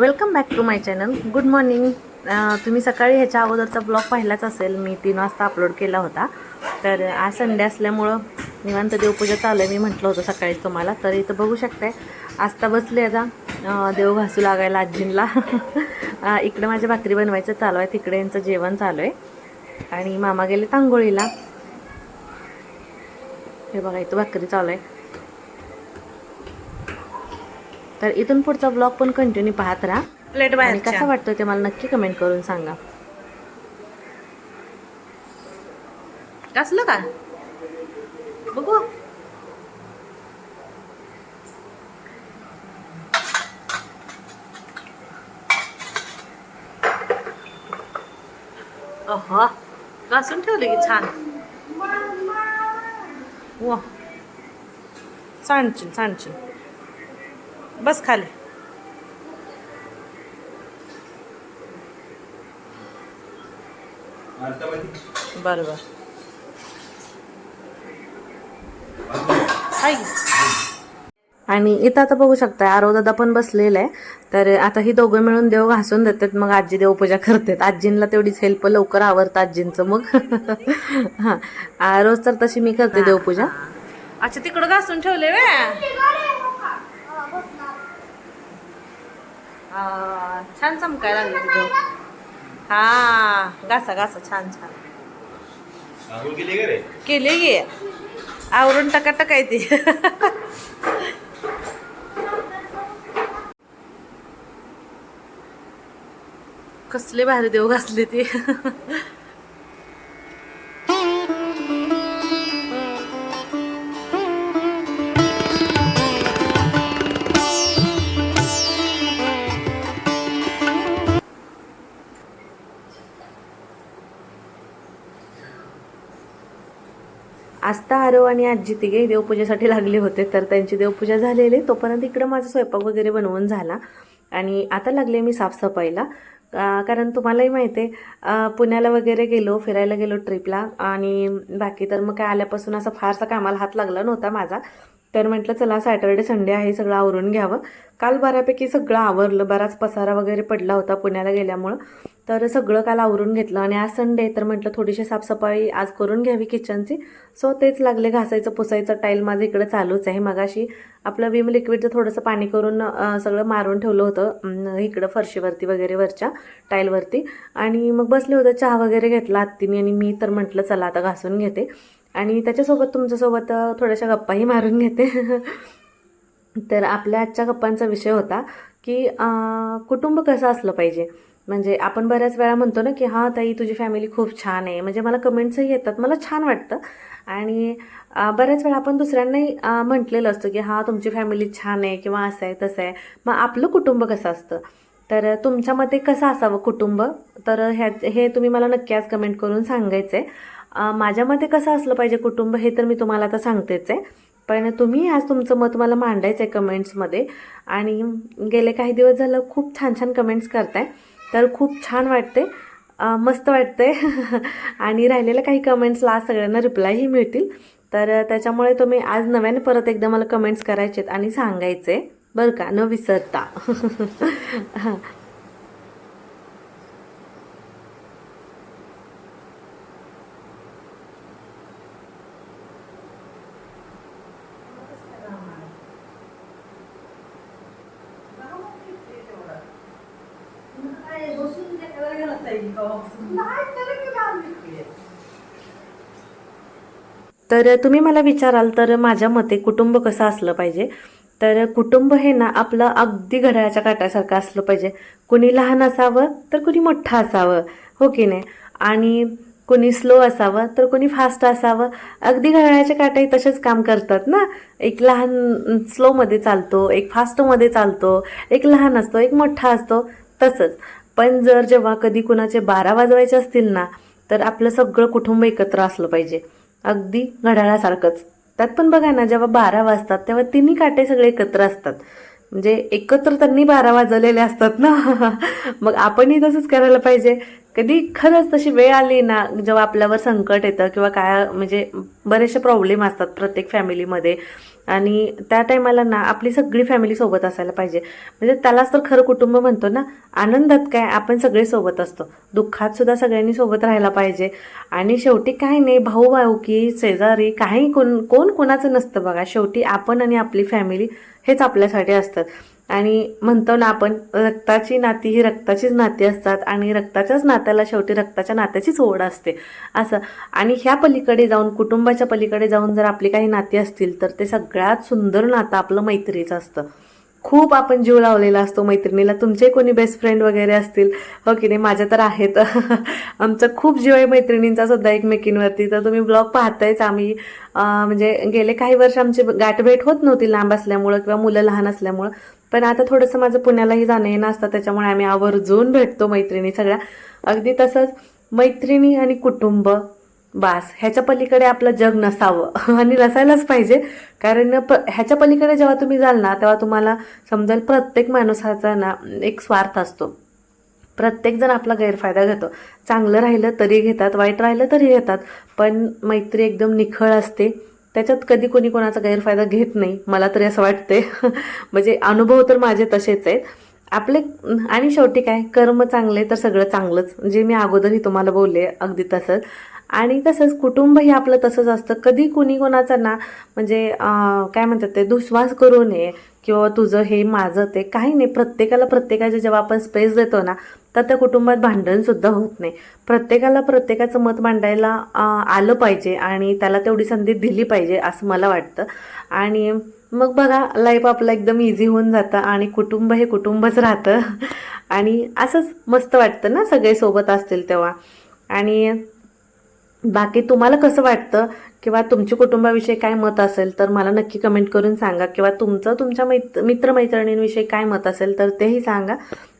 Welcome back to my channel. Good morning. तुम्ही सकाळी ह्याच्या अगोदरचा ब्लॉग पाहिलाच असेल. मी तीन वाजता अपलोड केला होता. तर आज संडे असल्यामुळं निवांत देवपूजा चालू आहे मी म्हटलं होतं सकाळीच तुम्हाला. तर इथं बघू शकताय आस्ता बसले आता. देव घासू लागायला आजींला. इकडं माझ्या भाकरी बनवायचं चालू आहे. तिकडे यांचं जेवण चालू आहे. आणि मामा गेले तांगोळीला हे बघा इथं भाकरी चालू आहे. तर इथून पुढचा ब्लॉग पण कंटिन्यू पाहत राहा. प्लेट आणि कसा वाटतो ते मला नक्की कमेंट करून सांगा. कसलं का बघू. अहो घासून ठेवले की छान. वा. सांडशील सांडशील बस खाली. बरं बरं. आणि इथं आता बघू शकता आरो दादा पण बसलेला आहे. तर आता ही दोघं मिळून देव घासून देतात मग आजी देवपूजा करतात. आजींना तेवढीच हेल्प लवकर आवडतं आजींचं मग. हां. रोज तर तशी मी करते देवपूजा. अच्छा तिकडं घासून ठेवले वे हा, छान चमकायला लागले तिथं. हा घासा घासा छान छान. केले गे आवरून टका टकाय ती. कसले भारी देव घासले ती. आस्था आरव आणि आजी तिघे देवपूजेसाठी लागले होते तर त्यांची देवपूजा झालेली. तोपर्यंत इकडं माझा स्वयंपाक वगैरे बनवून झाला. आणि आता लागले मी साफसफाईला. कारण तुम्हालाही माहिती आहे पुण्याला वगैरे गेलो फिरायला गेलो ट्रिपला आणि बाकी तर मग काय आल्यापासून असा फारसा कामाला हात लागला नव्हता माझा. तर म्हटलं चला सॅटर्डे संडे आहे सगळं आवरून घ्यावं. काल बऱ्यापैकी सगळं आवरलं. बराच पसारा वगैरे पडला होता पुण्याला गेल्यामुळं. तर सगळं काल आवरून घेतलं आणि आज संडे तर म्हटलं थोडीशी साफसफाई आज करून घ्यावी किचनची. सो तेच लागले घासायचं पुसायचं टाईल माझं इकडं चालूच आहे. मगाशी आपलं विम लिक्विडचं थोडंसं पाणी करून सगळं मारून ठेवलं होतं इकडं फरशीवरती वगैरे वरच्या टाईलवरती. आणि मग बसले होतं चहा वगैरे घेतला हत्तीने आणि मी तर म्हटलं चला आता घासून घेते. आणि त्याच्यासोबत तुमच्यासोबत थोड्याशा गप्पाही मारून घेते. तर आपल्या आजच्या गप्पांचा विषय होता की कुटुंब कसं असलं पाहिजे? म्हणजे आपण बऱ्याच वेळा म्हणतो ना की हां ताई तुझी फॅमिली खूप छान आहे. म्हणजे मला कमेंट्सही येतात. मला छान वाटतं. आणि बऱ्याच वेळा आपण दुसऱ्यांनाही म्हटलेलं असतं की हां तुमची फॅमिली छान आहे किंवा असं आहे तसं आहे. मग आपलं कुटुंब कसं असतं? तर तुमच्या मते कसं असावं कुटुंब? तर ह्या हे तुम्ही मला नक्की आज कमेंट करून सांगायचं आहे माझ्या मते कसं असलं पाहिजे कुटुंब हे तर मी तुम्हाला आता सांगतेच आहे. पण तुम्ही आज तुमचं मत मला मांडायचं आहे कमेंट्समध्ये आणि गेले काही दिवस झालं खूप छान छान कमेंट्स करताय. तर खूप छान वाटते मस्त वाटते आणि राहिलेल्या काही कमेंट्सला आज सगळ्यांना रिप्लायही मिळतील. तर त्याच्यामुळे तुम्ही आज नव्याने परत एकदा मला कमेंट्स करायचेत आणि सांगायचे बरं का? न विसरता. तर तुम्ही मला विचाराल तर माझ्या मते कुटुंब कसं असलं पाहिजे? तर कुटुंब हे ना आपलं अगदी घड्याळाच्या काट्यासारखं असलं पाहिजे. कुणी लहान असावं तर कुणी मोठं असावं. हो की नाही? आणि कोणी स्लो असावं तर कोणी फास्ट असावं. अगदी घड्याळाच्या काट्याही तसेच काम करतात ना. एक लहान स्लोमध्ये चालतो एक फास्टमध्ये चालतो एक लहान असतो एक मोठा असतो तसंच. पण जर जेव्हा कधी कुणाचे बारा वाजवायचे असतील ना तर आपलं सगळं कुटुंब एकत्र असलं पाहिजे. अगदी घड्याळासारखंच. त्यात पण बघा ना जेव्हा बारा वाजतात तेव्हा तिन्ही काटे सगळे एकत्र असतात. म्हणजे एकत्र त्यांनी बारा वाजवलेले असतात ना. मग आपणही तसंच करायला पाहिजे. कधी खरंच तशी वेळ आली ना जेव्हा आपल्यावर संकट येतं किंवा काय म्हणजे बरेचसे प्रॉब्लेम असतात प्रत्येक फॅमिलीमध्ये आणि त्या टायमाला ना आपली सगळी फॅमिली सोबत असायला पाहिजे. म्हणजे त्यालाच तर खरं कुटुंब म्हणतो ना आनंदात काय आपण सगळे सोबत असतो. दुःखात सुद्धा सगळ्यांनी सोबत राहायला पाहिजे. आणि शेवटी काय नाही भाऊ भाऊ की शेजारी काही कोण कोण कोणाचं नसतं बघा. शेवटी आपण आणि आपली फॅमिली हेच आपल्यासाठी असतात. आणि म्हणतो ना आपण रक्ताची नाती ही रक्ताचीच नाती असतात आणि रक्ताच्याच नात्याला शेवटी रक्ताच्या नात्याचीच ओढ असते. असं. आणि ह्या पलीकडे जाऊन कुटुंबाच्या पलीकडे जाऊन जर आपली काही नाती असतील तर ते सगळ्यात सुंदर नातं आपलं मैत्रीचं असतं. खूप आपण जीव लावलेला असतो मैत्रिणीला. तुमचे कोणी बेस्ट फ्रेंड वगैरे असतील? हो की नाही? माझ्या तर आहेत. आमचा खूप जीव आहे मैत्रिणींचा सुद्धा एकमेकींवरती. तर तुम्ही ब्लॉग पाहतायच आम्ही. म्हणजे गेले काही वर्ष आमची गाठभेट होत नव्हती लांब असल्यामुळं किंवा मुलं लहान असल्यामुळं. पण आता थोडंसं माझं पुण्यालाही जाणं येणं असतं त्याच्यामुळे आम्ही आवर्जून भेटतो मैत्रिणी सगळ्या. अगदी तसंच मैत्रिणी आणि कुटुंब बास ह्याच्या पलीकडे आपलं जग नसावं आणि नसायलाच पाहिजे. कारण प ह्याच्या पलीकडे जेव्हा तुम्ही जाल ना तेव्हा तुम्हाला समजेल प्रत्येक माणसाचा ना एक स्वार्थ असतो. प्रत्येकजण आपला गैरफायदा घेतो. चांगलं राहिलं तरी घेतात वाईट राहिलं तरी घेतात पण मैत्री एकदम निखळ असते. त्याच्यात कधी कोणी कोणाचा गैरफायदा घेत नाही. मला तरी असं वाटते म्हणजे अनुभव तर माझे तसेच आहेत. आपले आणि शेवटी काय? कर्म चांगले तर सगळं चांगलंच. जे मी अगोदरही तुम्हाला बोलले अगदी तसंच. आणि तसंच कुटुंबही आपलं तसंच असतं. कधी कुणी कोणाचा ना म्हणजे काय म्हणतात ते दुश्वास करू नये किंवा तुझं हे माझं ते काही नाही. प्रत्येकाला प्रत्येकाचे जेव्हा आपण स्पेस देतो ना तर त्या कुटुंबात भांडणसुद्धा होत नाही. प्रत्येकाला प्रत्येकाचं मत मांडायला आलं पाहिजे आणि त्याला तेवढी संधी दिली पाहिजे असं मला वाटतं. आणि मग बघा लाईफ आपला एकदम इझी होऊन जातं आणि कुटुंब हे कुटुंबच राहतं. आणि असंच मस्त वाटतं ना सगळे सोबत असतील तेव्हा. आणि बाकी तुम्हाला कसं वाटतं? किंवा तुमच्या कुटुंबाविषयी काय मत असेल? तर मला नक्की कमेंट करून सांगा. किंवा तुमचं तुमच्या मैत्र मित्रमैत्रिणींविषयी काय मत असेल तर तेही सांगा.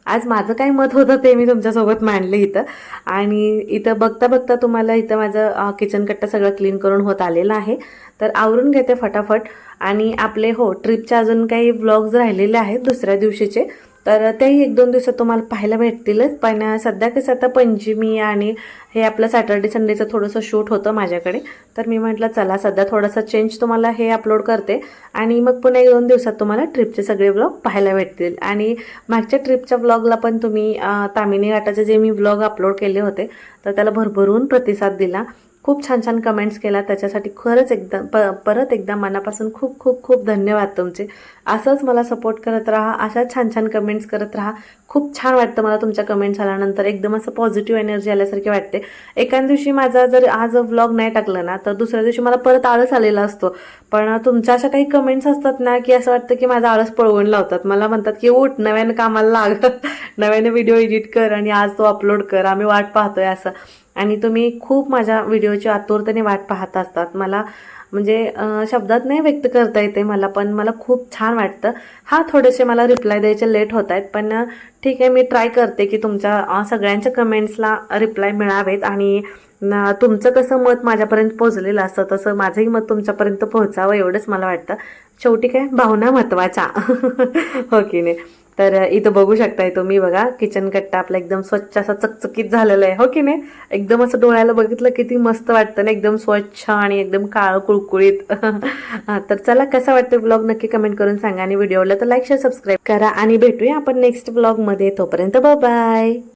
आज माझं काय मत होतं ते मी तुमच्यासोबत मांडले इथं. आणि इथं बघता बघता तुम्हाला इथं माझं किचन कट्टा सगळं क्लीन करून होत आलेलं आहे. तर आवरून घेते फटाफट. आणि आपले हो ट्रिपचे अजून काही व्लॉग्स राहिलेले आहेत दुसऱ्या दिवशीचे. तर तेही एक दोन दिवसात तुम्हाला पाहायला भेटतीलच. पण सध्या कसं आता पंचमी आणि हे आपलं सॅटर्डे संडेचं थोडंसं शूट होतं माझ्याकडे. तर मी म्हटलं चला सध्या थोडासा चेंज तुम्हाला हे अपलोड करते. आणि मग पुन्हा एक दोन दिवसात तुम्हाला ट्रिपचे सगळे व्लॉग पाहायला भेटतील. आणि मागच्या ट्रिपच्या व्लॉगला पण तुम्ही तामिनी घाटाचे जे मी व्लॉग अपलोड केले होते तर त्याला भरभरून प्रतिसाद दिला. खूप छान छान कमेंट्स केला त्याच्यासाठी खरंच एकदम प परत एकदा मनापासून खूप खूप खूप धन्यवाद तुमचे. असंच मला सपोर्ट करत राहा अशा छान छान कमेंट्स करत राहा. खूप छान वाटतं मला तुमच्या कमेंट्स आल्यानंतर. एकदम असं पॉझिटिव्ह एनर्जी आल्यासारखी वाटते. एका दिवशी माझा जर आज व्लॉग नाही टाकलं ना तर दुसऱ्या दिवशी मला परत आळस आलेला असतो. पण तुमच्या अशा काही कमेंट्स असतात ना की असं वाटतं की माझा आळस पळवून लावतात. मला म्हणतात की उठ नव्यानं कामाला लाग. नव्याने व्हिडिओ एडिट कर आणि आज तो अपलोड कर. आम्ही वाट पाहतोय असं. आणि तुम्ही खूप माझ्या व्हिडिओची आतुरतेने वाट पाहत असतात. मला म्हणजे शब्दात नाही व्यक्त करता येते मला पण मला खूप छान वाटतं. हा थोडेसे मला रिप्लाय द्यायचे लेट होत आहेत पण ठीक आहे मी ट्राय करते की तुमच्या सगळ्यांच्या कमेंट्सला रिप्लाय मिळावेत आणि तुमचं कसं मत माझ्यापर्यंत पोहोचलेलं असतं तसं माझंही मत तुमच्यापर्यंत पोहोचावं एवढंच मला वाटतं. शेवटी काय? भावना महत्त्वाच्या हो की नाही? तर इथं बघू शकताय तुम्ही बघा किचन कट्टा आपला एकदम स्वच्छ असा चकचकीत झालेला आहे. हो की नाही? एकदम असं डोळ्याला बघितलं किती मस्त वाटतं ना एकदम स्वच्छ आणि एकदम काळं कुळकुळीत. तर चला कसा वाटतं ब्लॉग नक्की कमेंट करून सांगा आणि व्हिडिओला तर लाईक शेअर सबस्क्राईब करा आणि भेटूया आपण नेक्स्ट ब्लॉगमध्ये तोपर्यंत बाय